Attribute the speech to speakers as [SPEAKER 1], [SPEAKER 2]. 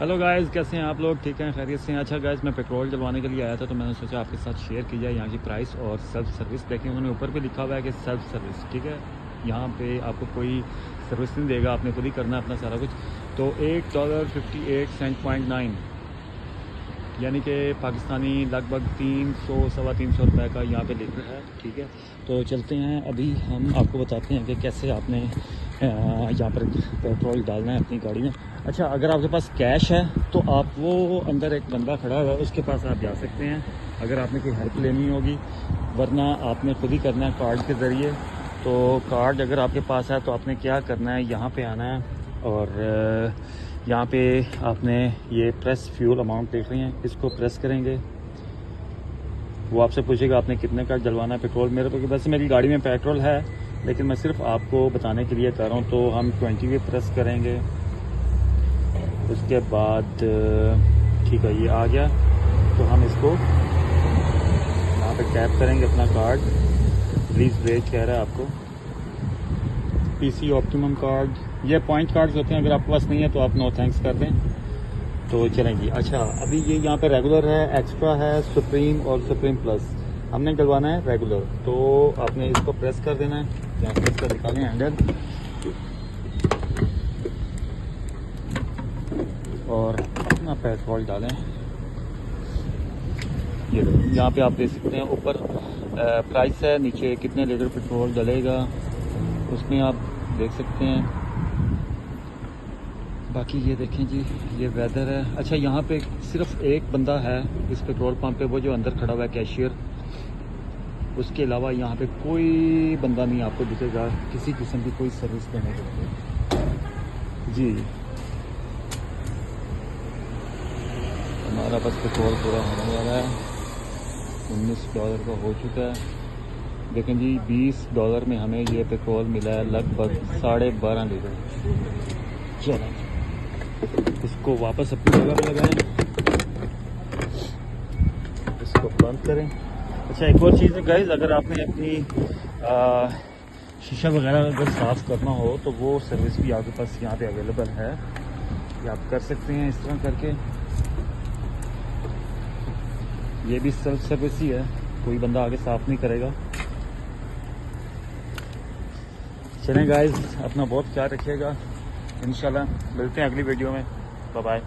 [SPEAKER 1] Hello guys कैसे हैं आप लोग? ठीक हैं? खैरियत से हैं? अच्छा गाइस मैं पेट्रोल डलवाने के लिए आया था तो मैंने सोचा आपके साथ शेयर की जाए। यहाँ की प्राइस और सेल्फ सर्विस देखें उन्होंने ऊपर पे लिखा हुआ है कि सेल्फ सर्विस ठीक है? यहाँ पे आपको कोई सर्विस नहीं देगा, आपने खुद ही करना है अपना सारा कुछ। तो एक dollar fifty eight cent point nine यानी कि पाकिस्तानी लगभग तीन सौ, सवा तीन सौ रुपये का यहाँ पे लीटर है, ठीक है? तो चलते हैं, अभी हम आपको बताते हैं कि कैसे आपने यहाँ पर पेट्रोल डालना है अपनी गाड़ी में। अच्छा अगर आपके पास कैश है तो आप वो अंदर एक बंदा खड़ा हुआ है, उसके पास आप जा सकते हैं, अगर आपने कोई हेल्प लेनी होगी। वरना आपने खुद ही करना है कार्ड के ज़रिए। तो कार्ड अगर आपके पास है तो आपने क्या करना है, यहाँ पे आना है, और यहाँ पे आपने ये प्रेस फ्यूल अमाउंट देख रही हैं, इसको प्रेस करेंगे। वो आपसे पूछेगा, आपने कितने का डलवाना है पेट्रोल? मेरे पे वैसे मेरी गाड़ी में पेट्रोल है लेकिन मैं सिर्फ़ आपको बताने के लिए कर रहा हूँ तो हम ट्वेंटी भी प्रेस करेंगे। उसके बाद, ठीक है, ये आ गया। तो हम इसको यहाँ पे टैप करेंगे अपना कार्ड। प्लीज़ वेट कह रहा है आपको। पीसी ऑप्टिमम कार्ड ये पॉइंट कार्ड्स होते हैं, अगर आपके पास नहीं है तो आप नो थैंक्स कर दें। तो चलेंगी। अच्छा अभी ये यहाँ पे रेगुलर है एक्स्ट्रा है सुप्रीम और सुप्रीम प्लस हमने डलवाना है रेगुलर तो आपने इसको प्रेस कर देना है। यहाँ से इसका निकालें हैंडल और अपना पेट्रोल डालें। ये यहाँ पे आप देख सकते हैं, ऊपर प्राइस है, नीचे कितने लीटर पेट्रोल डलेगा, उसमें आप देख सकते हैं। बाकी ये देखें जी, ये वेदर है। अच्छा यहाँ पे सिर्फ़ एक बंदा है इस पेट्रोल पंप पे, वो जो अंदर खड़ा हुआ है कैशियर उसके अलावा यहाँ पे कोई बंदा नहीं, आपको दिखेगा किसी किस्म की कोई सर्विस देने के लिए। जी। हमारा बस पेट्रोल पूरा होने वाला है। उन्नीस डॉलर का हो चुका है। देखें जी, बीस डॉलर में हमें ये पेट्रोल मिला है लगभग साढ़े बारह लीटर। चलें। इसको वापस अपनी जगह पे लगाएँ। इसको बंद करें। अच्छा एक और चीज़ है गाइज़ अगर आपने अपनी शीशा वगैरह अगर साफ़ करना हो तो वो सर्विस भी आपके पास यहाँ पे अवेलेबल है। ये आप कर सकते हैं इस तरह करके। ये भी सेल्फ सर्विस ही है, कोई बंदा आगे साफ़ नहीं करेगा। चलें गाइज़ अपना बहुत ख्याल रखिएगा। इंशाल्लाह, मिलते हैं अगली वीडियो में। बाय